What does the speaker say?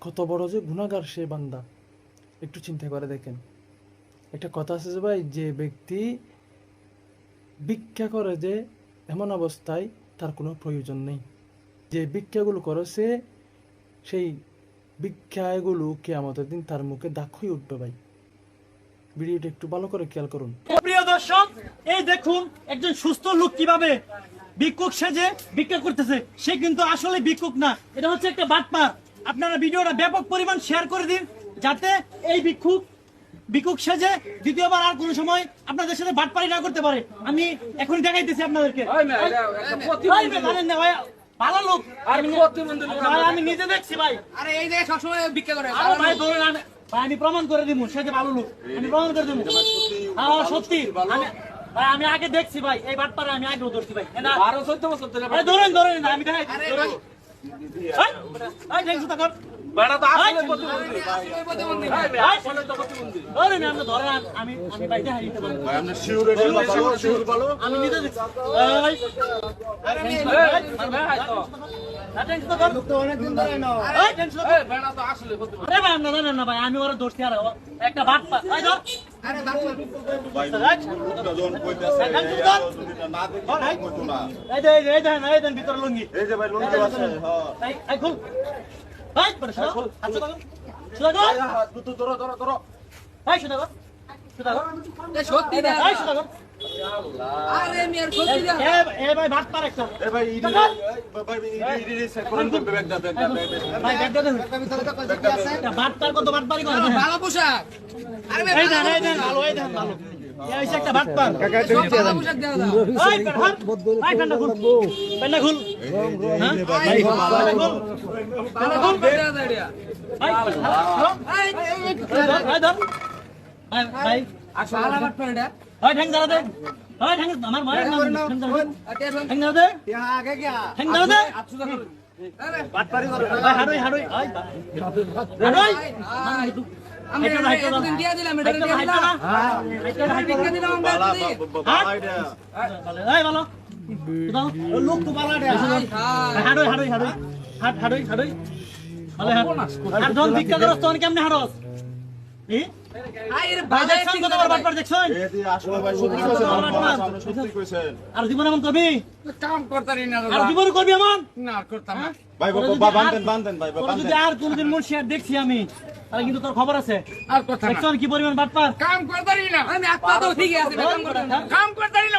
কত বড় যে গুণাগার সে বান্দা। একটু চিন্তা করে দেখেন। একটা কথা আছে যে ভাই যে ব্যক্তি ভিক্ষা করে যে এমন অবস্থায় তার কোনো প্রয়োজন নেই। যে ভিক্ষাগুলো করেছে, সেই ভিক্ষাগুলো কেয়ামতের দিন তার মুখে দাগ হয়ে উঠবে ভাই। ভিডিওটা একটু ভালো করে খেয়াল করুন। প্রিয় দর্শক এই দেখুন একজন সুস্থ লোক কীভাবে ভিক্ষুক সেজে ভিক্ষা করতেছে। সে কিন্তু আসলে ভিক্ষুক না। এটা হচ্ছে একটা বাটপার। আপনারা ভিডিওটা ব্যাপক পরিমাণ শেয়ার করে দিন যাতে এই ভিক্ষুক ভিক্ষুক সেজে দ্বিতীয়বার আর কোনো সময় আপনাদের সাথে বাটপারি না করতে পারে। আমি এখন দেখাইতেছি আপনাদেরকে। ভালো লোক। আমি নিজে দেখছি ভাই। আরে এই জায়গায় সবসময় ভিক্ষা করে। ভাই ধরুন আমি ভাই আমি প্রমাণ করে দিব সে যে ভালো লোক আমি প্রমাণ করে দিব হ্যাঁ সত্যি আমি ভাই আমি আগে দেখছি ভাই এই বাটপারে আমি আগে ধরছি ভাই না আরে ধরেন ধরেন আমি দেখাই ধরেন ধরেন, আমি- আমি আমি ভাই দেখাই আমি নিজে দেখছি আমি ওরা ধরছি আর একটা দেন ভিতর লুঙ্গি। এই এই খুল। এই বড় শুধু হাত শুধু শুধু কর এই শুধু কর শুধু কর এ সত্যি ভাই বাট পার একটা ভাই ব্যাগ হ্যাঁ ভাই ঠ্যাং ধরা দে ভাই ঠ্যাং আমার মায়ের নাম ঠ্যাং ধরা দে ঠ্যাং ধরা। দে ঠ্যাং ধরা দে আরে ভাই হাড়ুই হাড়ুই। ভাই হাড়ুই। আই, আমি হাইটো না, হাইটো এতদিন দিয়া দিলাম এটা দিয়া দিলাম। না। হাইটো ভিক্ষা দিলাম আমরা এই ভালো লোক তো দে হাই। হাড়ুই হাড়ুই। হাড়ুই হাড়ুই। হাড়ুই জন ভিক্ষা তখন কেমনে হাড়স? আর জীবন এমন করবি? কাম করতারি না আর জীবন করবি এমন? না করতাম না। তোর যদি আর কোনদিন মন দেখছি আমি তাহলে কিন্তু তোর খবর আছে। আর কথা না। কি পরিমাণ বাটপার? কাম করতারি না। আমি আত্মা তো ঠিক আছে কাম করতারি না